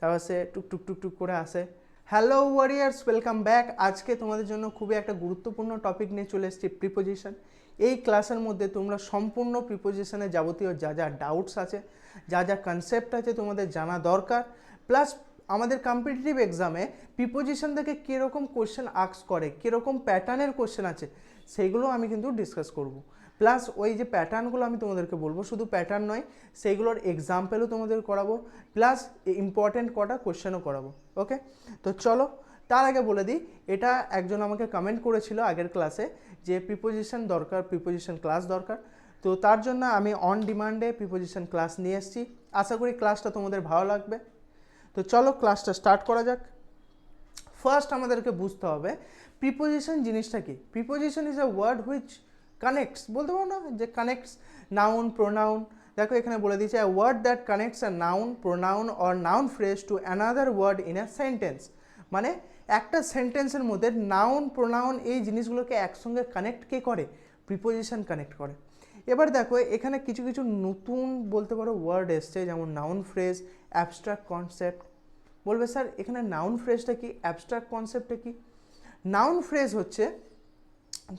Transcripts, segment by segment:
তারপর সে টুক টুক টুক টুক করে আসে হ্যালো ওয়ারিয়ার্স ওয়েলকাম ব্যাক আজকে তোমাদের জন্য খুবই একটা গুরুত্বপূর্ণ টপিক নিয়ে চলে এসেছি প্রিপোজিশন এই ক্লাসের মধ্যে তোমরা সম্পূর্ণ প্রিপোজিশনে যাবতীয় যা যা ডাউটস আছে, যা যা কনসেপ্ট আছে তোমাদের জানা দরকার। প্লাস আমাদের কম্পিটিটিভ এক্সামে প্রিপোজিশন থেকে কীরকম কোশ্চেন আক্স করে, কীরকম প্যাটার্নের কোশ্চেন আছে সেইগুলো আমি কিন্তু ডিসকাস করব। প্লাস ওই যে প্যাটার্নগুলো আমি তোমাদেরকে বলব, শুধু প্যাটার্ন নয় সেইগুলোর এক্সাম্পেলও তোমাদের করাবো প্লাস ইম্পর্টেন্ট কটা কোশ্চেনও করাবো ওকে তো চলো, তার আগে বলে দিই, এটা একজন আমাকে কমেন্ট করেছিল আগের ক্লাসে যে প্রিপোজিশন দরকার প্রিপোজিশন ক্লাস দরকার। তো তার জন্য আমি অন ডিমান্ডে প্রিপোজিশন ক্লাস নিয়ে এসেছি। আশা করি ক্লাসটা তোমাদের ভালো লাগবে। তো চলো ক্লাসটা স্টার্ট করা যাক। ফার্স্ট আমাদেরকে বুঝতে হবে প্রিপোজিশন জিনিসটা কি? Preposition is a word which connects বলতে পারো না? যে কানেক্টস নাউন প্রোনাউন দেখো এখানে বলে দিয়েছে a word that connects a noun pronoun or noun phrase to another word in a sentence মানে একটা সেন্টেন্সের মধ্যে নাউন প্রোনাউন এই জিনিসগুলোকে একসঙ্গে কানেক্ট কে করে? প্রিপোজিশন কানেক্ট করে। এবার দেখো, এখানে কিছু কিছু নতুন বলতে পারো ওয়ার্ড এসছে, যেমন নাউন ফ্রেজ অ্যাবস্ট্রাক্ট কনসেপ্ট বলবে, স্যার, এখানে নাউন ফ্রেজটা কি? অ্যাবস্ট্রাক্ট কনসেপ্টটা কি? নাউন ফ্রেজ হচ্ছে,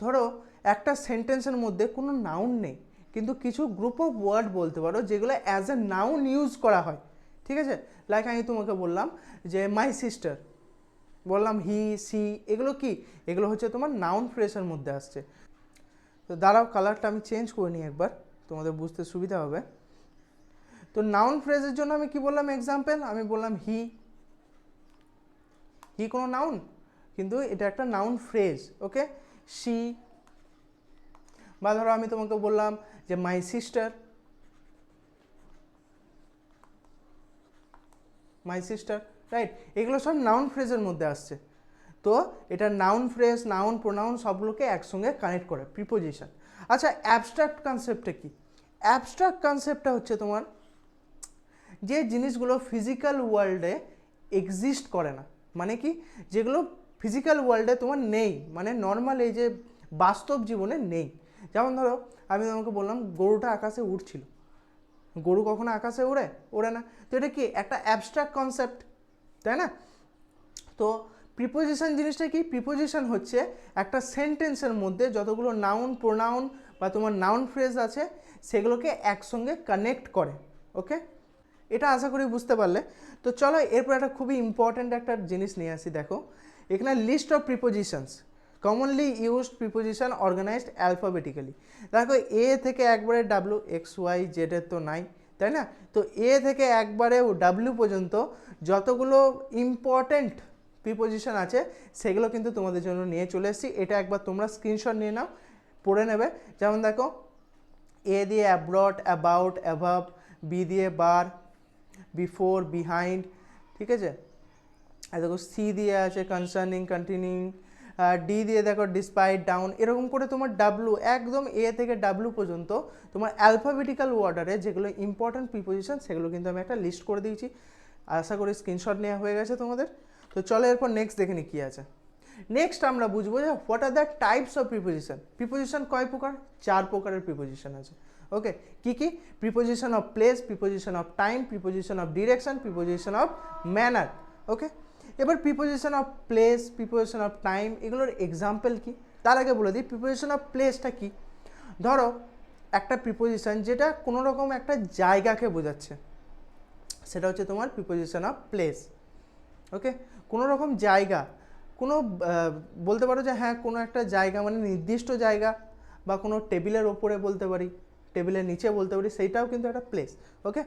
ধরো একটা সেন্টেন্সের মধ্যে কোনো নাউন নেই। কিন্তু কিছু গ্রুপ অফ ওয়ার্ড বলতে পারো, যেগুলো অ্যাজ এ নাউন ইউজ করা হয়। ঠিক আছে? লাইক আমি তোমাকে বললাম যে মাই সিস্টার বললাম হি সি এগুলো কি? এগুলো হচ্ছে তোমার নাউন ফ্রেজের মধ্যে আসছে। তো দাঁড়াও কালারটা আমি চেঞ্জ করে নিই একবার। তোমাদের বুঝতে সুবিধা হবে। তো নাউন ফ্রেজের জন্য আমি কি বললাম এক্সাম্পল আমি বললাম হি হি কোনো নাউন কিন্তু এটা একটা নাউন ফ্রেজ ওকে শি বা ধরো আমি তোমাকে বললাম যে my sister my sister right এগুলো সব নাউন ফ্রেজের মধ্যে আসছে। তো এটা নাউন ফ্রেজ নাউন প্রোনাউন সবগুলোকে একসঙ্গে কানেক্ট করে প্রিপোজিশন আচ্ছা অ্যাবস্ট্রাক্ট কনসেপ্টটা কি? অ্যাবস্ট্রাক্ট কনসেপ্টটা হচ্ছে তোমার যে জিনিসগুলো ফিজিক্যাল ওয়ার্ল্ডে এক্সিস্ট করে না। মানে কি? যেগুলো ফিজিক্যাল ওয়ার্ল্ডে তোমার নেই। মানে নর্মাল এই যে বাস্তব জীবনে নেই। যেমন ধরো, আমি তোমাকে বললাম গরুটা আকাশে উড়ছিল। গরু কখনো আকাশে উড়ে? ওড়ে না। তো এটা কি একটা অ্যাবস্ট্রাক্ট কনসেপ্ট তাই না? তো প্রিপোজিশন জিনিসটা কি? প্রিপোজিশন হচ্ছে একটা সেন্টেন্সের মধ্যে যতগুলো নাউন প্রোনাউন বা তোমার নাউন ফ্রেজ আছে, সেগুলোকে একসঙ্গে কানেক্ট করে ওকে এটা আশা করি বুঝতে পারলে। তো চলো এরপর একটা খুবই ইম্পর্ট্যান্ট একটা জিনিস নিয়ে আসি, দেখো। এখানে list of prepositions commonly used preposition organized alphabetically দেখো এ থেকে একবারে ডাব্লু এক্স ওয়াই জেডের তো নাই, তাই না? তো এ থেকে একবারে ডাব্লিউ পর্যন্ত যতগুলো ইম্পর্ট্যান্ট প্রিপোজিশন আছে, সেগুলো কিন্তু তোমাদের জন্য নিয়ে চলে এসেছি। এটা একবার তোমরা স্ক্রিনশট নিয়ে নাও, পড়ে নেবে। যেমন দেখো এ দিয়ে অ্যাব্রড অ্যাবাউট অ্যাভাব বি দিয়ে বার বিফোর বিহাইন্ড ঠিক আছে? আর দেখো সি দিয়ে আছে কনসার্নিং কন্টিনিউং ডি দিয়ে দেখো ডিসপাইট ডাউন এরকম করে তোমার ডাব্লু একদম এ থেকে ডাব্লু পর্যন্ত তোমার অ্যালফাবেটিক্যাল ওয়ার্ডারে যেগুলো ইম্পর্ট্যান্ট প্রিপোজিশন সেগুলো কিন্তু আমি একটা লিস্ট করে দিয়েছি। আশা করি স্ক্রিনশট নেওয়া হয়ে গেছে তোমাদের। তো চলো এরপর নেক্সট দেখে নি কী আছে। নেক্সট আমরা বুঝব যে what are the types of preposition preposition কয় প্রকার? চার প্রকারের প্রিপোজিশন আছে। ওকে কি কি? Preposition of place preposition of time preposition of direction preposition of manner okay এবার preposition of place preposition of time এগুলোর এক্সাম্পল কি? তার আগে বলে দিই প্রিপোজিশন অফ প্লেসটা কি? ধরো, একটা প্রিপোজিশন যেটা কোনো রকম একটা জায়গাকে বোঝাচ্ছে। সেটা হচ্ছে তোমার প্রিপোজিশন অফ প্লেস ওকে? কোনো রকম জায়গা, কোনো বলতে পারো যে হ্যাঁ কোনো একটা জায়গা মানে নির্দিষ্ট জায়গা বা কোনো টেবিলের ওপরে বলতে পারি, টেবিলের নিচে বলতে পারি, সেইটাও কিন্তু একটা প্লেস ওকে?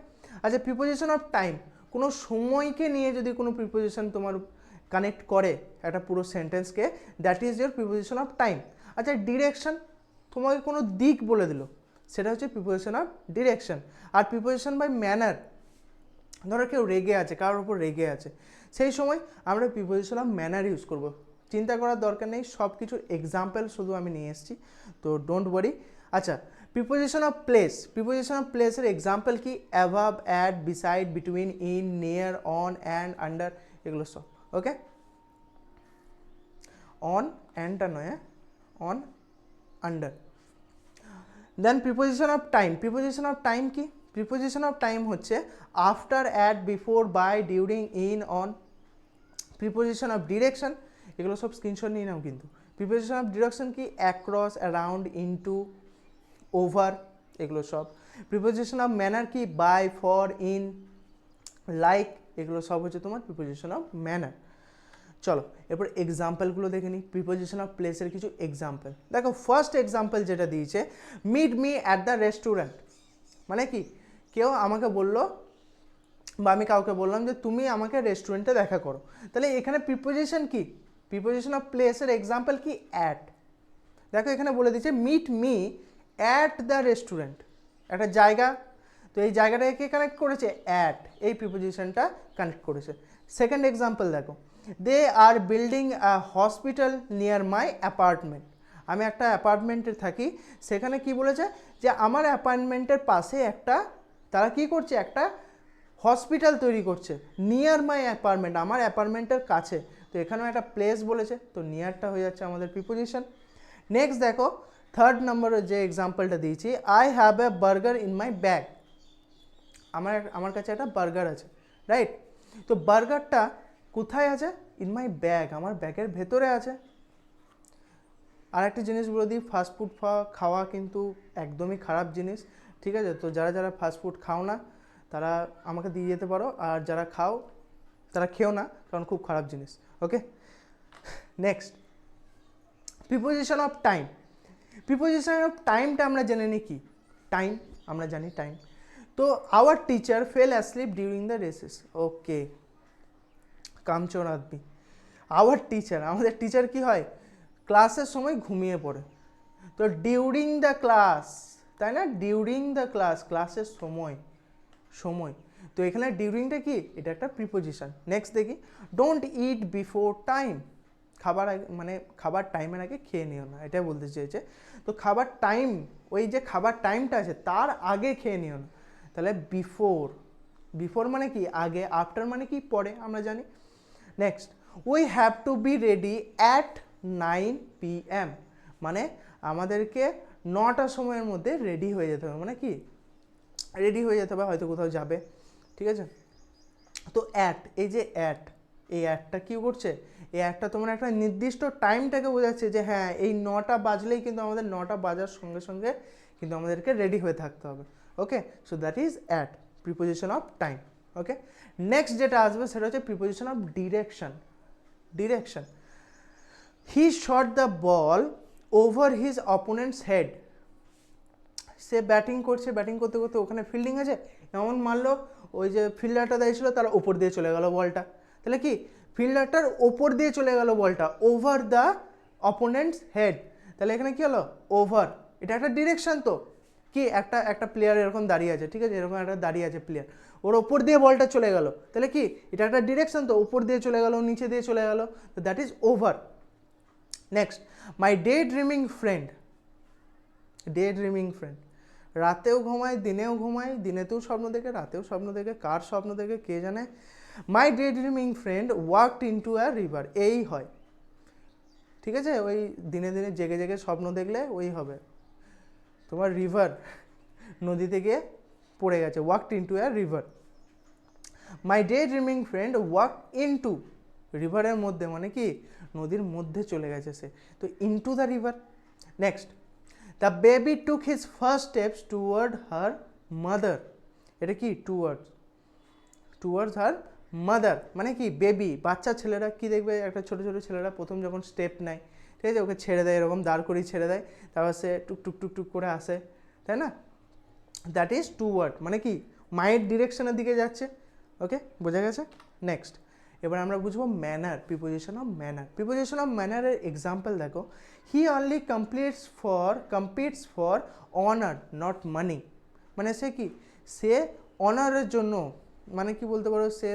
আচ্ছা প্রিপোজিশন অফ টাইম কোনো সময়কে নিয়ে যদি কোনো প্রিপোজিশন তোমার কানেক্ট করে একটা পুরো সেন্টেন্সকে that is your preposition of time আচ্ছা ডিরেকশন তোমাকে কোনো দিক বলে দিল, সেটা হচ্ছে প্রিপোজিশন অফ ডিরেকশন আর প্রিপোজিশন বাই ম্যানার ধরো কেউ রেগে আছে, কারোর উপর রেগে আছে, সেই সময় আমরা প্রিপোজিশন অফ ম্যানার ইউজ করব। চিন্তা করার দরকার নেই সব কিছুর এক্সাম্পল শুধু আমি নিয়ে এসেছি, তো ডোন্ট ওয়ারি আচ্ছা preposition of place preposition of প্লেসের এক্সাম্পল কি above at beside between in near on and under এগুলো সব ওকে অন অ্যান্ডটা নয় on under then preposition of time preposition of time কি প্রিপোজিশন অফ টাইম হচ্ছে after at before by during in on preposition of direction এগুলো সব screenshot নিয়ে নাও কিন্তু। প্রিপোজিশন অফ ডিরেকশন কি অ্যাক্রস অ্যারাউন্ড ইনটু ওভার এগুলো সব। প্রিপোজিশন অফ ম্যানার কি? বাই ফর ইন লাইক এগুলো সব হচ্ছে তোমার প্রিপোজিশন অফ ম্যানার চলো, এরপর এক্সাম্পলগুলো দেখে নিই। প্রিপোজিশন অফ প্লেসের কিছু এক্সাম্পল দেখো ফার্স্ট এক্সাম্পল যেটা দিয়েছে meet me at the restaurant মানে কি? কেউ আমাকে বলল বা আমি কাউকে বললাম যে, তুমি আমাকে রেস্টুরেন্টে দেখা করো। তাহলে এখানে প্রিপোজিশন কি? প্রিপোজিশন অফ প্লেসের এক্সাম্পল কি? অ্যাট দেখো, এখানে বলে দিচ্ছে meet me at the restaurant একটা জায়গা, তো এই জায়গাটাকে কে কানেক্ট করেছে? অ্যাট এই প্রিপোজিশনটা কানেক্ট করেছে। সেকেন্ড এক্সাম্পল দেখো। They are building a hospital near my apartment আমি একটা অ্যাপার্টমেন্টে থাকি, সেখানে কি বলেছে? যে আমার অ্যাপার্টমেন্টের পাশে একটা, তারা কি করছে? একটা হসপিটাল তৈরি করছে। নিয়ার মাই অ্যাপার্টমেন্ট আমার অ্যাপার্টমেন্টের কাছে। তো এখানেও একটা প্লেস বলেছে। তো নিয়ারটা হয়ে যাচ্ছে আমাদের প্রিপোজিশন নেক্সট দেখো থার্ড নম্বরের যে এক্সাম্পলটা দিয়েছি I have a burger in my bag আমার আমার কাছে একটা বার্গার আছে রাইট তো বার্গারটা কোথায় আছে? ইন মাই ব্যাগ আমার ব্যাগের ভেতরে আছে। আর একটা জিনিস বলে দিই ফাস্টফুড খাওয়া কিন্তু একদমই খারাপ জিনিস, ঠিক আছে? তো যারা যারা ফাস্টফুড খাও না, তারা আমাকে দিয়ে যেতে পারো। আর যারা খাও, তারা খেও না, কারণ খুব খারাপ জিনিস okay next preposition of time preposition of টাইমটা আমরা জেনে নিই কি? টাইম আমরা জানি টাইম তো our teacher fell asleep during the recess okay কামচোর আদমি। আওয়ার টিচার আমাদের টিচার কি হয়? ক্লাসের সময় ঘুমিয়ে পড়ে। তো ডিউরিং দ্য ক্লাস তাই না? ডিউরিং দ্য ক্লাস ক্লাসের সময় সময়। তো এখানে ডিউরিংটা কি? এটা একটা প্রিপোজিশন নেক্সট দেখি। ডোন্ট ইট বিফোর টাইম খাবার মানে খাবার টাইমের আগে খেয়ে নিও না, এটাই বলতে চেয়েছে। তো খাবার টাইম ওই যে খাবার টাইমটা আছে, তার আগে খেয়ে নিও না। তাহলে বিফোর বিফোর মানে কি? আগে আফটার মানে কি? পরে, আমরা জানি। Next we have to be ready at nine P M মানে আমাদেরকে নটার সময়ের মধ্যে রেডি হয়ে যেতে হবে মানে কি? রেডি হয়ে যেতে হবে, হয়তো কোথাও যাবে, ঠিক আছে? তো অ্যাট এই যে অ্যাট এই অ্যাডটা কী করছে? এই অ্যাডটা তোমার একটা নির্দিষ্ট টাইমটাকে বোঝাচ্ছে যে হ্যাঁ এই নটা বাজলেই কিন্তু আমাদের নটা বাজার সঙ্গে সঙ্গে কিন্তু আমাদেরকে রেডি হয়ে থাকতে হবে। Okay so that is at preposition of time okay next যেটা আসবে সেটা হচ্ছে preposition of direction direction he shot the ball over his opponent's head say batting করছে ব্যাটিং করতে করতে ওখানে ফিল্ডিং আছে? এমন মারলো, ওই যে ফিল্ডারটা দাঁড়িয়েছিল তার ওপর দিয়ে চলে গেল বলটা তাহলে কি? ফিল্ডারটার ওপর দিয়ে চলে গেল বলটা ওভার দ্য অপোনেন্টস হেড তাহলে এখানে কি হলো? ওভার এটা একটা ডিরেকশন তো। কি? একটা একটা প্লেয়ার এরকম দাঁড়িয়ে আছে, ঠিক আছে? এরকম একটা দাঁড়িয়ে আছে প্লেয়ার ওর ওপর দিয়ে বলটা চলে গেল। তাহলে কি? এটা একটা ডিরেকশন তো। উপর দিয়ে চলে গেল, নিচে দিয়ে চলে গেল। তো that is over next my daydreaming friend daydreaming friend রাতেও ঘুমায়, দিনেও ঘুমায় দিনেতেও স্বপ্ন দেখে, রাতেও স্বপ্ন দেখে, কার স্বপ্ন দেখে, কে জানে? My daydreaming friend walked into a river এই হয়। ঠিক আছে? ওই দিনে দিনে জেগে জেগে স্বপ্ন দেখলে ওই হবে। তোমার রিভার নদীতে গিয়ে পড়ে গেছে। Walked into a river my daydreaming friend walk in to রিভারের মধ্যে মানে কি? নদীর মধ্যে চলে গেছে সে। তো into the river next the baby took his first steps toward her mother এটা কি? টুয়ার্ডস টুয়ার্ডস হার মাদার মানে কি বেবি বাচ্চা ছেলেরা কি দেখবে? একটা ছোটো ছোটো ছেলেরা প্রথম যখন স্টেপ নেয়, ঠিক আছে? ওকে ছেড়ে দেয়, এরকম দাঁড় করিয়ে ছেড়ে দেয়, তারপর সে টুক টুক টুক টুক করে আসে, তাই না? দ্যাট ইজ টু ওয়ার্ড মানে কি, মায়ের ডিরেকশনের দিকে যাচ্ছে ওকে বোঝা গেছে? নেক্সট এবার আমরা বুঝব manner preposition of manner preposition of ম্যানারের example দেখো he only completes for competes for honour not money মানে সে কি, সে অনারের জন্য মানে কি বলতে পারো? সে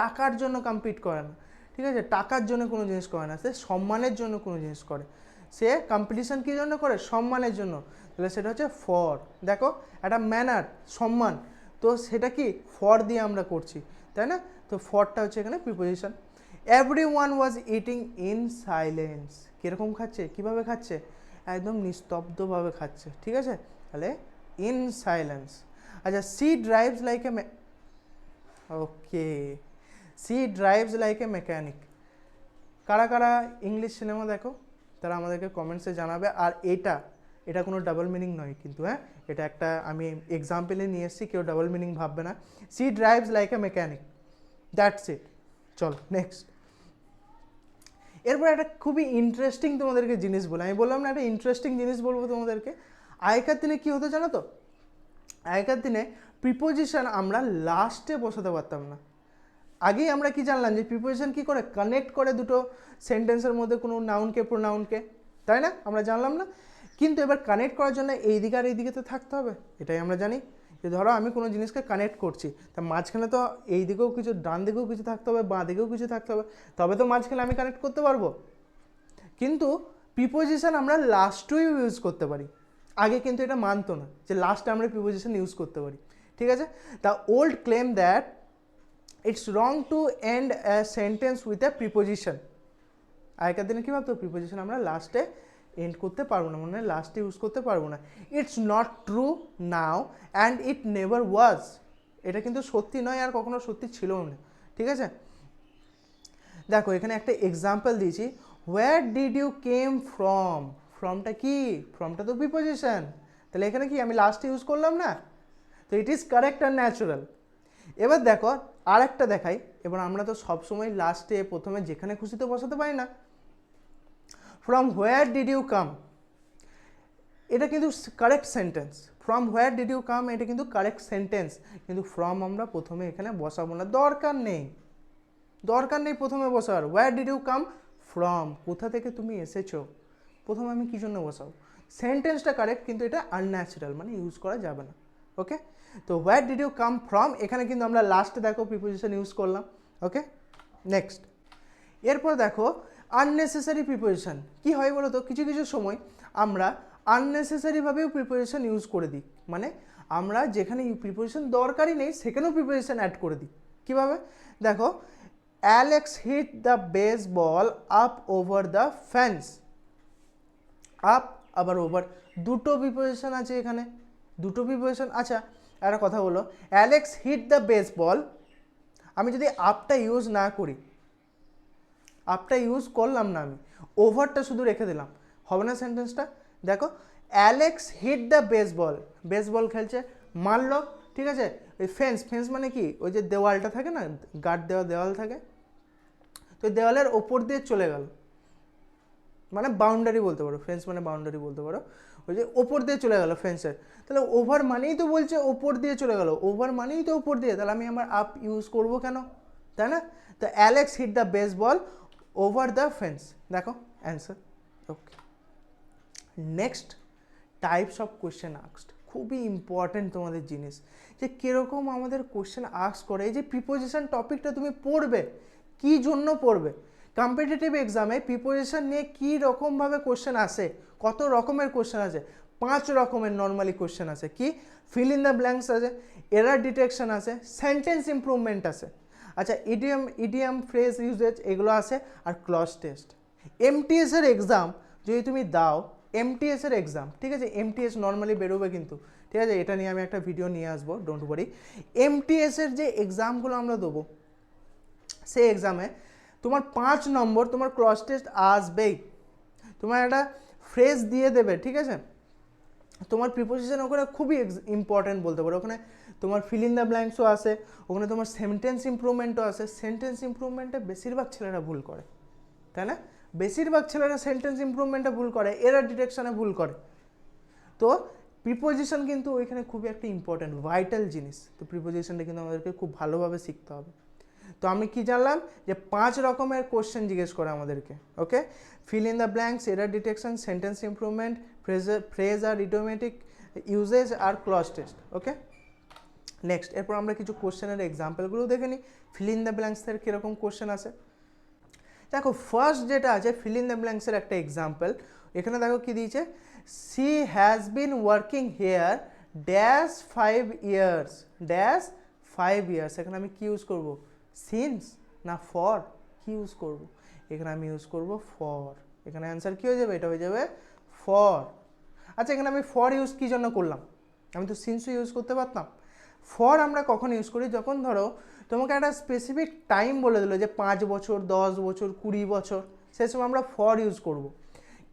টাকার জন্য কম্পিট করে না। ঠিক আছে? টাকার জন্য কোনো জিনিস করে না। সে সম্মানের জন্য কোনো জিনিস করে। সে কম্পিটিশান কী জন্য করে? সম্মানের জন্য। তাহলে সেটা হচ্ছে ফর দেখো, একটা ম্যানার সম্মান। তো সেটা কি? ফর দিয়ে আমরা করছি। তাই না? তো ফরটা হচ্ছে এখানে preposition everyone was eating in silence কীরকম খাচ্ছে? কীভাবে খাচ্ছে? একদম নিস্তব্ধভাবে খাচ্ছে। ঠিক আছে? তাহলে ইন সাইলেন্স আচ্ছা she drives like a okay she drives like a mechanic কারা কারা ইংলিশ সিনেমা দেখো, তারা আমাদেরকে কমেন্টসে জানাবে। আর এটা এটা কোনো ডাবল মিনিং নয় কিন্তু হ্যাঁ? এটা একটা, আমি এক্সাম্পলে নিয়ে এসেছি, কেউ ডাবল মিনিং ভাববে না। She drives like a mechanic that's it চল নেক্সট এরপর একটা খুবই ইন্টারেস্টিং তোমাদেরকে জিনিস বলে। আমি বললাম না, একটা ইন্টারেস্টিং জিনিস বলব তোমাদেরকে। আগেকার দিনে কী হতো জানো তো? আগেকার দিনে প্রিপোজিশন আমরা লাস্টে বসাতে পারতাম না। আগেই আমরা কি জানলাম যে প্রিপোজিশন কি করে? কানেক্ট করে দুটো সেন্টেন্সের মধ্যে কোনো নাউনকে প্রোনাউনকে তাই না? আমরা জানলাম না। কিন্তু এবার কানেক্ট করার জন্য এই দিকে আর এই দিকে তো থাকতে হবে। এটাই আমরা জানি। যে ধরো আমি কোনো জিনিসকে কানেক্ট করছি, তা মাঝখানে তো এই দিকেও কিছু ডান দিকেও কিছু থাকতে হবে বাঁ দিকেও কিছু থাকতে হবে। তবে তো মাঝখানে আমি কানেক্ট করতে পারব। কিন্তু প্রিপোজিশন আমরা লাস্টেও ইউজ করতে পারি। আগে কিন্তু এটা মানতো না যে লাস্টে আমরা প্রিপোজিশন ইউজ করতে পারি। ঠিক আছে? The old claim that it's wrong to end a sentence with a preposition আগেকার দিনে কী ভাবতো? প্রিপোজিশন আমরা লাস্টে এন্ড করতে পারব না মানে লাস্টে ইউজ করতে পারব না। It's not true now and it never was এটা কিন্তু সত্যি নয় আর কখনো সত্যি ছিলও না। ঠিক আছে? দেখো, এখানে একটা এক্সাম্পল দিয়েছি। Where did you came from ফ্রমটা কি? ফ্রমটা তো প্রিপোজিশন তাহলে এখানে কি আমি লাস্টে ইউজ করলাম না? তো it is correct and natural এবার দেখো আর একটা দেখাই, এবার আমরা তো সবসময় লাস্টে প্রথমে যেখানে খুশি তো বসাতে পারি না। From where did you come এটা কিন্তু correct sentence from where did you come এটা কিন্তু কারেক্ট সেন্টেন্স কিন্তু ফ্রম আমরা প্রথমে এখানে বসাবো না। দরকার নেই। দরকার নেই প্রথমে বসার। Where did you come from কোথা থেকে তুমি এসেছ? প্রথমে আমি কী জন্য বসাবো? সেন্টেন্সটা কারেক্ট কিন্তু এটা আনন্যাচারাল মানে ইউজ করা যাবে না। ওকে তো where did you come from এখানে কিন্তু আমরা লাস্টে দেখো প্রিপোজিশন ইউজ করলাম ওকে নেক্সট এরপর দেখো আননেসেসারি প্রিপোজিশন কি হয় বলো তো? কিছু কিছু সময় আমরা আননেসেসারিভাবেও প্রিপোজিশন ইউজ করে দিই। মানে আমরা যেখানে প্রিপোজিশন দরকারই নেই, সেখানেও প্রিপোজিশন অ্যাড করে দিই। কীভাবে? দেখো Alex hit the baseball up over the fence up আবার ওভার দুটো প্রিপোজিশন আছে এখানে। দুটো প্রিপোজিশন আচ্ছা একটা কথা বলো Alex hit the baseball আমি যদি আপটা ইউজ না করি আপটা ইউজ করলাম না আমি ওভারটা শুধু রেখে দিলাম, হবে না সেন্টেন্সটা দেখো Alex hit the baseball baseball খেলছে, মারল, ঠিক আছে? ওই ফেন্স ফেন্স মানে কি? ওই যে দেওয়ালটা থাকে না গার্ড দেওয়া দেওয়াল থাকে? তো দেওয়ালের ওপর দিয়ে চলে গেল। মানে বাউন্ডারি বলতে পারো ফেন্স মানে বাউন্ডারি বলতে পারো। ওই যে ওপর দিয়ে চলে গেল ফেন্সের তাহলে ওভার মানেই তো বলছে ওপর দিয়ে চলে গেল। ওভার মানেই তো ওপর দিয়ে। তাহলে আমি আমার আপ ইউজ করব কেন? তাই না? তো Alex hit the baseball over the fence দেখো answer okay next types of question আক্সড খুবই ইম্পর্ট্যান্ট তোমাদের জিনিস। যে কীরকম আমাদের কোয়েশ্চেন আক্স করে। এই যে প্রিপোজিশন টপিকটা তুমি পড়বে, কী জন্য পড়বে? কম্পিটিটিভ এক্সামে প্রিপোজিশন নিয়ে কী রকমভাবে কোশ্চেন আসে? কত রকমের কোশ্চেন আছে পাঁচ রকমের নর্মালি কোশ্চেন আছে কি? ফিল ইন দ্য ব্ল্যাঙ্কস আছে এরার ডিটেকশন আছে সেন্টেন্স ইমপ্রুভমেন্ট আছে আচ্ছা ইডিএম ইডিএম ফ্রেজ ইউজেজ এগুলো আছে আর ক্লস টেস্ট এমটিএসের এক্সাম যদি তুমি দাও এমটিএসের এক্সাম ঠিক আছে? এমটিএস নর্মালি বেরোবে কিন্তু। ঠিক আছে? এটা নিয়ে আমি একটা ভিডিও নিয়ে আসব ডোন্ট ওয়ারি এমটিএসের যে এক্সামগুলো আমরা দেবো, সেই এক্সামে তোমার পাঁচ নম্বর তোমার ক্রস টেস্ট আসবেই। তোমার একটা ফ্রেজ দিয়ে দেবে, ঠিক আছে? তোমার প্রিপোজিশন ওখানে খুবই ইম্পর্ট্যান্ট বলতে পারো। ওখানে তোমার ফিল ইন দ্য ব্ল্যাঙ্কসও আছে, ওখানে তোমার সেন্টেন্স ইমপ্রুভমেন্টও আছে। সেন্টেন্স ইমপ্রুভমেন্টে বেশিরভাগ ছেলেরা ভুল করে, তাই না? বেশিরভাগ ছেলেরা সেন্টেন্স ইমপ্রুভমেন্টে ভুল করে এরার ডিটেকশনে ভুল করে। তো প্রিপোজিশন কিন্তু ওইখানে খুবই একটা ইম্পর্ট্যান্ট ভাইটাল জিনিস। তো প্রিপোজিশনটা কিন্তু আমাদেরকে খুব ভালোভাবে শিখতে হবে। তো আমি কি জানলাম যে পাঁচ রকমের কোশ্চেন জিজ্ঞেস করে আমাদেরকে okay fill in the blanks error detection sentence improvement Fraser phrase আর ইডোমেটিক ইউজেজ আর ক্লস টেস্ট ওকে নেক্সট এরপর আমরা কিছু কোশ্চেনের এক্সাম্পলগুলো দেখে নিই। ফিল ইন দ্য ব্ল্যাঙ্কসের কীরকম কোশ্চেন আছে? দেখো ফার্স্ট যেটা আছে ফিল ইন দ্য ব্ল্যাঙ্কসের একটা এক্সাম্পল এখানে দেখো কি দিয়েছে? She has been working here dash five years dash five years এখানে আমি কি ইউজ করব? সিন্স না ফর কি ইউজ করব? এখানে আমি ইউজ করব ফর এখানে অ্যান্সার কী হয়ে যাবে? এটা হয়ে যাবে ফর আচ্ছা এখানে আমি ফর ইউজ কী জন্য করলাম? আমি তো সিন্সও ইউজ করতে পারতাম। ফর আমরা কখন ইউজ করি? যখন ধরো, তোমাকে একটা স্পেসিফিক টাইম বলে দিলো যে পাঁচ বছর, দশ বছর, কুড়ি বছর সেই সময় আমরা ফর ইউজ করব।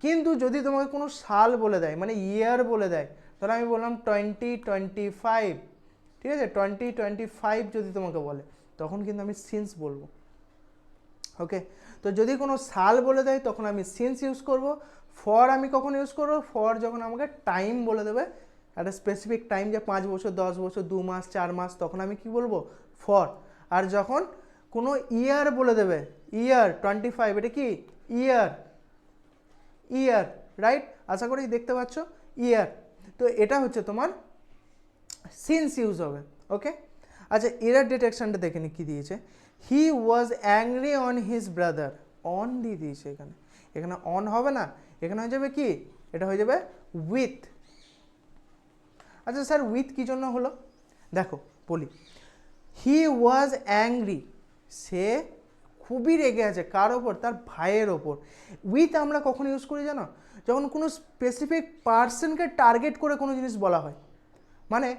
কিন্তু যদি তোমাকে কোনো সাল বলে দেয় মানে ইয়ার বলে দেয়, ধরো আমি বললাম টোয়েন্টি টোয়েন্টি ফাইভ ঠিক আছে? টোয়েন্টি টোয়েন্টি ফাইভ যদি তোমাকে বলে। তখন কিন্তু আমি সিন্স বলব। ওকে তো যদি কোনো সাল বলে দেয়, তখন আমি সিন্স ইউজ করব। ফর আমি কখন ইউজ করব? ফর যখন আমাকে টাইম বলে দেবে একটা স্পেসিফিক টাইম যে পাঁচ বছর, দশ বছর, দু মাস, চার মাস, তখন আমি কি বলব? ফর আর যখন কোনো ইয়ার বলে দেবে ইয়ার টোয়েন্টি ফাইভ এটা কি? ইয়ার ইয়ার রাইট আশা করি দেখতে পাচ্ছ ইয়ার তো এটা হচ্ছে তোমার সিন্স ইউজ হবে ওকে আচ্ছা এরার ডিটেকশনটা দেখে নি, কী দিয়েছে? He was angry on his brother on দিয়ে দিয়েছে এখানে। এখানে অন হবে না, এখানে হয়ে যাবে কি? এটা হয়ে যাবে উইথ আচ্ছা স্যার উইথ কী জন্য হলো? দেখো, বলি। হি ওয়াজ অ্যাংরি সে খুবই রেগে আছে, কার ওপর? তার ভাইয়ের ওপর। উইথ আমরা কখন ইউজ করি জানো? যখন কোনো স্পেসিফিক পার্সনকে টার্গেট করে কোনো জিনিস বলা হয়। মানে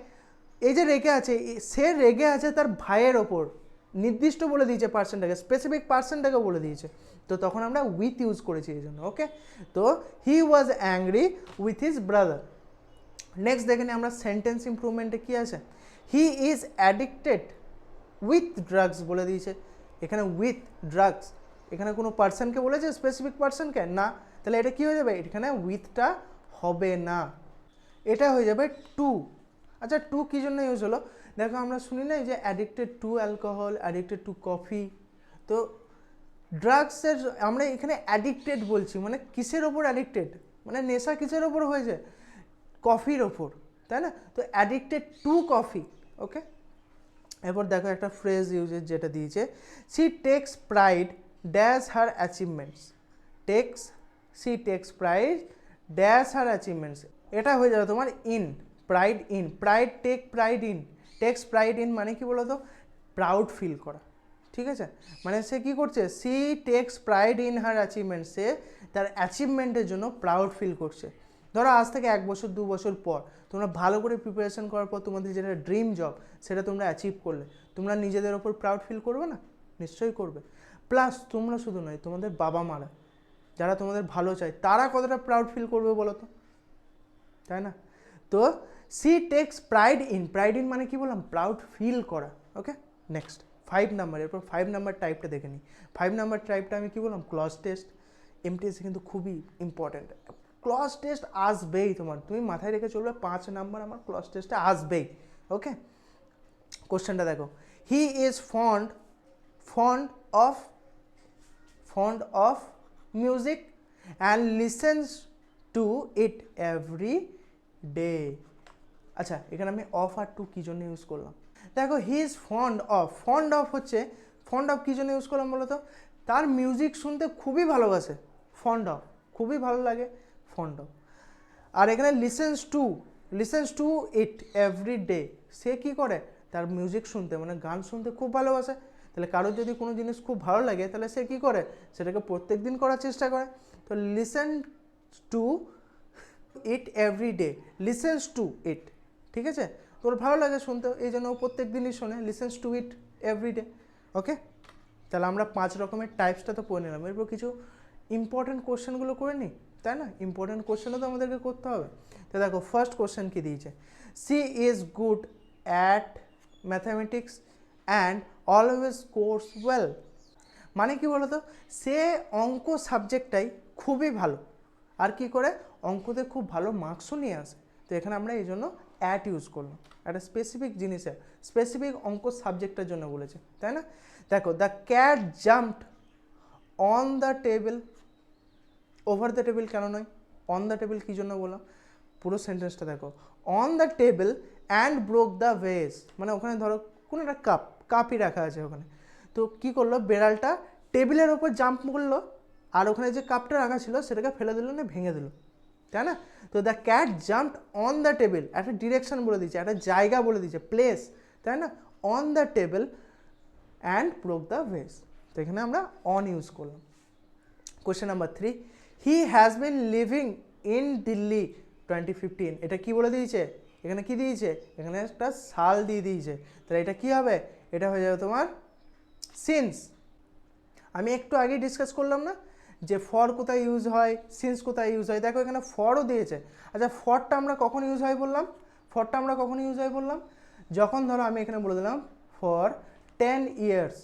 এই যে রেগে আছে সে রেগে আছে তার ভাইয়ের ওপর। নির্দিষ্ট বলে দিয়েছে পার্সনটাকে স্পেসিফিক পার্সনটাকে বলে দিয়েছে। তো তখন আমরা উইথ ইউজ করেছি এই জন্য ওকে তো he was angry with his brother next দেখে আমরা সেন্টেন্স ইম্প্রুভমেন্টে কী আছে? He is addicted with drugs বলে দিয়েছে। এখানে উইথ ড্রাগস এখানে কোনো পার্সনকে বলেছে? স্পেসিফিক পার্সনকে না। তাহলে এটা কী হয়ে যাবে? এখানে উইথটা হবে না। এটা হয়ে যাবে টু আচ্ছা টু কী জন্য ইউজ হলো? দেখো, আমরা শুনি না যে addicted to alcohol addicted to coffee তো ড্রাগসের আমরা এখানে অ্যাডিক্টেড বলছি মানে কিসের ওপর অ্যাডিক্টেড মানে নেশা কিসের ওপর হয়েছে? কফির ওপর, তাই না? তো অ্যাডিক্টেড টু কফি ওকে এরপর দেখো একটা ফ্রেজ ইউজের যেটা দিয়েছে she takes pride dash her achievements takes she takes pride dash her achievements এটা হয়ে যাবে তোমার in pride in pride take pride in takes pride in মানে কি বলো তো প্রাউড ফিল করা। ঠিক আছে? মানে সে কি করছে? She takes pride in her achievement সে তার অ্যাচিভমেন্টের জন্য প্রাউড ফিল করছে। ধরো আজ থেকে এক বছর, দু বছর পর তোমরা ভালো করে প্রিপারেশন করার পর তোমাদের যেটা ড্রিম জব সেটা তোমরা অ্যাচিভ করলে। তোমরা নিজেদের ওপর প্রাউড ফিল করবে না? নিশ্চয়ই করবে। প্লাস তোমরা শুধু নয়, তোমাদের বাবা মারা, যারা তোমাদের ভালো চায়, তারা কতটা প্রাউড ফিল করবে বলো তো তাই না? তো she takes pride in pride in মানে কি বললাম? প্রাউড ফিল করা। ওকে নেক্সট ফাইভ নাম্বার এরপর ফাইভ নাম্বার টাইপটা দেখে নিই। ফাইভ নাম্বার টাইপটা আমি কি বললাম? ক্লজ টেস্ট এমটিএসে কিন্তু খুবই ইম্পর্ট্যান্ট ক্লজ টেস্ট আসবেই তোমার। তুমি মাথায় রেখে চলবে পাঁচ নাম্বার আমার ক্লজ টেস্টে আসবেই। ওকে কোশ্চেনটা দেখো। He is fond fond of fond of music and listens to it every day আচ্ছা এখানে আমি অফ আর টু কী জন্য ইউজ করলাম? দেখো he is fond of fond of হচ্ছে ফন্ড অফ কী জন্য ইউজ করলাম তো তার মিউজিক শুনতে খুবই ভালোবাসে ফন্ড অফ খুবই ভালো লাগে ফন্ড অফ আর এখানে listens to listens to it every day সে কী করে? তার মিউজিক শুনতে মানে গান শুনতে খুব ভালোবাসে। তাহলে কারোর যদি কোনো জিনিস খুব ভালো লাগে, তাহলে সে কী করে? সেটাকে প্রত্যেক দিন করার চেষ্টা করে। তো listen to it every day listens to it ঠিক আছে? তোর ভালো লাগে শুনতে, এই জন্য ও প্রত্যেক দিনই শোনে listens to it every day okay তাহলে আমরা পাঁচ রকমের টাইপসটা তো পড়ে নিলাম। এরপর কিছু ইম্পর্টেন্ট কোশ্চেনগুলো করে নিই তাই না? ইম্পর্টেন্ট কোশ্চেনও তো আমাদেরকে করতে হবে। তো দেখো ফার্স্ট কোশ্চেন কী দিয়েছে? She is good at mathematics and always scores well মানে কি বলতো? সে অঙ্ক সাবজেক্টটাই খুবই ভালো। আর কি করে? অঙ্কতে খুব ভালো মার্কসও নিয়ে আসে। তো এখানে আমরা এই জন্য অ্যাট ইউজ করলাম একটা স্পেসিফিক জিনিসের স্পেসিফিক অঙ্ক সাবজেক্টের জন্য বলেছে, তাই না? দেখো the cat jumped on the table over the table কেন নয়? অন দ্য টেবিল কী জন্য বললাম? পুরো সেন্টেন্সটা দেখো। On the table and broke the vase মানে ওখানে ধরো কোনো একটা কাপ কাপই রাখা আছে ওখানে। তো কী করল? বেড়ালটা টেবিলের ওপর জাম্প করল, আর ওখানে যে কাপটা রাখা ছিল, সেটাকে ফেলে দিল না ভেঙে দিল। তাই না? তো the cat jumped on the table একটা ডিরেকশন বলে দিচ্ছে একটা জায়গা বলে দিচ্ছে প্লেস তাই না? On the table and broke the vase তো এখানে আমরা অন ইউজ করলাম। Question number three he has been living in Delhi twenty fifteen এটা কি বলে দিয়েছে? এখানে কি দিয়েছে? এখানে একটা সাল দিয়ে দিয়েছে, তাহলে এটা কি হবে? এটা হয়ে যাবে তোমার সিন্স আমি একটু আগে ডিসকাস করলাম না? যে ফর কোথায় ইউজ হয় সিন্স কোথায় ইউজ হয়, দেখো এখানে ফরও দিয়েছে। আচ্ছা ফরটা আমরা কখন ইউজ হয় বললাম? ফরটা আমরা কখন ইউজ হয় বললাম? যখন ধরো আমি এখানে বলে দিলাম ফর টেন ইয়ার্স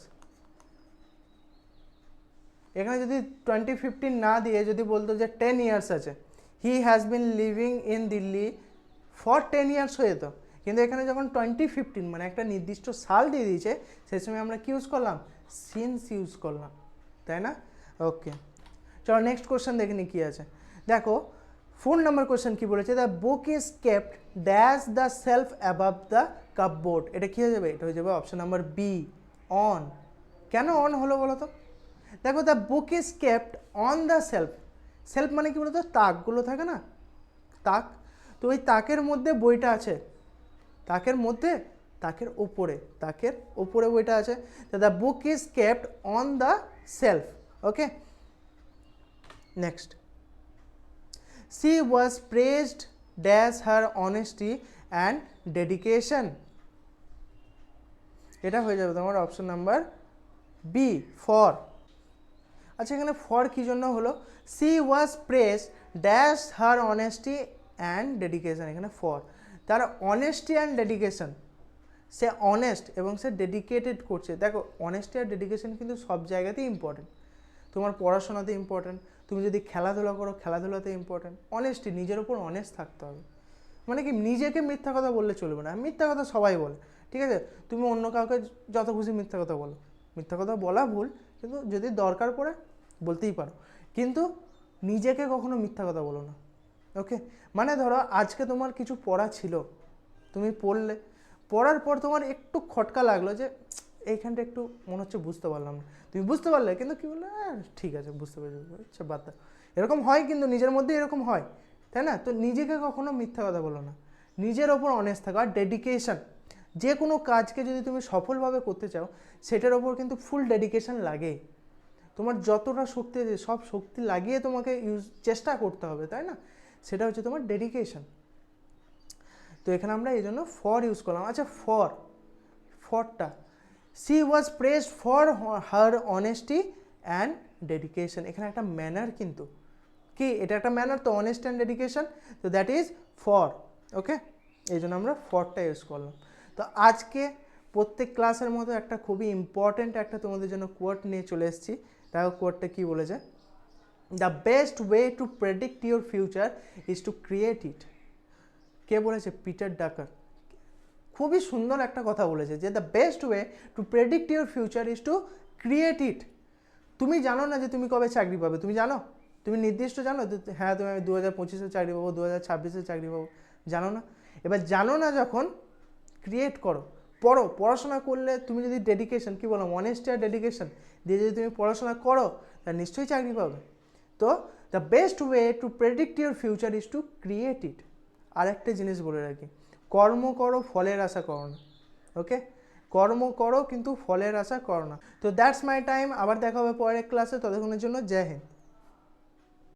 এখানে যদি টোয়েন্টি ফিফটিন না দিয়ে যদি বলতো যে টেন ইয়ার্স আছে he has been living in Delhi for ten years হয়ে যেত। কিন্তু এখানে যখন টোয়েন্টি ফিফটিন মানে একটা নির্দিষ্ট সাল দিয়ে দিয়েছে, সেই সময় আমরা কি ইউজ করলাম? সিন্স ইউজ করলাম। তাই না? ওকে চলো নেক্সট কোশ্চেন দেখে নি কী আছে। দেখো ফোর নাম্বার কোশ্চেন কী বলেছে? The book is kept dash the shelf above the cupboard এটা কী হয়ে যাবে? এটা হয়ে যাবে অপশন নাম্বার বি অন কেন অন হলো বলো তো? দেখো the book is kept on the shelf shelf মানে কি বলতো? তাকগুলো থাকে না? তাক। তো ওই তাকের মধ্যে বইটা আছে। তাকের মধ্যে, তাকের ওপরে তাকের ওপরে বইটা আছে। The book is kept on the shelf okay next she was praised dash her honesty and dedication এটা হয়ে যাবে তোমার অপশন নাম্বার বি ফর আচ্ছা এখানে ফর কী জন্য হলো? She was press dash her honesty and dedication এখানে ফর তার অনেস্টি অ্যান্ড ডেডিকেশন সে অনেস্ট এবং সে ডেডিকেটেড করছে। দেখো অনেস্টি আর ডেডিকেশন কিন্তু সব জায়গাতেই ইম্পর্টেন্ট তোমার পড়াশোনাতে ইম্পর্টেন্ট তুমি যদি খেলাধুলা করো, খেলাধুলাতে ইম্পর্টেন্ট অনেস্টি নিজের ওপর অনেস্ট থাকতে হবে। মানে কি, নিজেকে মিথ্যা কথা বললে চলবে না। মিথ্যা কথা সবাই বলে, ঠিক আছে? তুমি অন্য কাউকে যত খুশি মিথ্যা কথা বলো। মিথ্যা কথা বলা ভুল, কিন্তু যদি দরকার পড়ে, বলতেই পারো। কিন্তু নিজেকে কখনো মিথ্যা কথা বলো না ওকে মানে ধরো, আজকে তোমার কিছু পড়া ছিল। তুমি পড়লে, পড়ার পর তোমার একটু খটকা লাগল যে এইখানটা একটু মনে হচ্ছে বুঝতে পারলাম না। তুমি বুঝতে পারলে কিন্তু কী বললে? "আহ, ঠিক আছে বুঝতে পেরেছি আচ্ছা বাদ এরকম হয় কিন্তু নিজের মধ্যে এরকম হয় তাই না? তো নিজেকে কখনো মিথ্যা কথা বলো না। নিজের ওপর অনেস্ট থাকো আর ডেডিকেশন যে কোনো কাজকে যদি তুমি সফলভাবে করতে চাও সেটার ওপর কিন্তু ফুল ডেডিকেশন লাগে। তোমার যতটা শক্তি আছে সব শক্তি লাগিয়ে তোমাকে ইউজ চেষ্টা করতে হবে তাই না? সেটা হচ্ছে তোমার ডেডিকেশন তো এখানে আমরা এই জন্য ফর ইউজ করলাম। আচ্ছা for ফরটা she was pressed for her honesty and dedication এখানে একটা ম্যানার কিন্তু। কি? এটা একটা ম্যানার তো অনেস্ট অ্যান্ড ডেডিকেশন তো দ্যাট ইজ ফর ওকে এই জন্য আমরা ফরটা ইউজ করলাম। তো আজকে প্রত্যেক ক্লাসের মতো একটা খুবই ইম্পর্ট্যান্ট একটা তোমাদের জন্য কোয়ার্ট নিয়ে চলে এসেছি। দেখো কোয়ার্টটা কী বলেছে the best way to predict your future is to create it কে বলেছে? পিটার ডাকার খুবই সুন্দর একটা কথা বলেছে যে the best way to predict your future is to create it তুমি জানো না যে তুমি কবে চাকরি পাবে? তুমি জানো? তুমি নির্দিষ্ট জানো হ্যাঁ তুমি আমি দু হাজার পঁচিশে চাকরি পাবো দু হাজার ছাব্বিশে চাকরি পাবো। জানো না? এবার জানো না যখন ক্রিয়েট করো। পড়ো। পড়াশোনা করলে তুমি যদি ডেডিকেশন কী বলো অনেস্টি আর ডেডিকেশন দিয়ে যদি তুমি পড়াশোনা করো তা নিশ্চয়ই চাকরি পাবে। তো the best way to predict your future is to create it আরেকটা জিনিস বলে রাখি। কর্ম করো, ফলের আশা করো না। ওকে কর্ম করো, কিন্তু ফলের আশা করো না। তো দ্যাটস মাই টাইম আবার দেখা হবে পরের ক্লাসে ততক্ষণের জন্য জয় হিন্দ।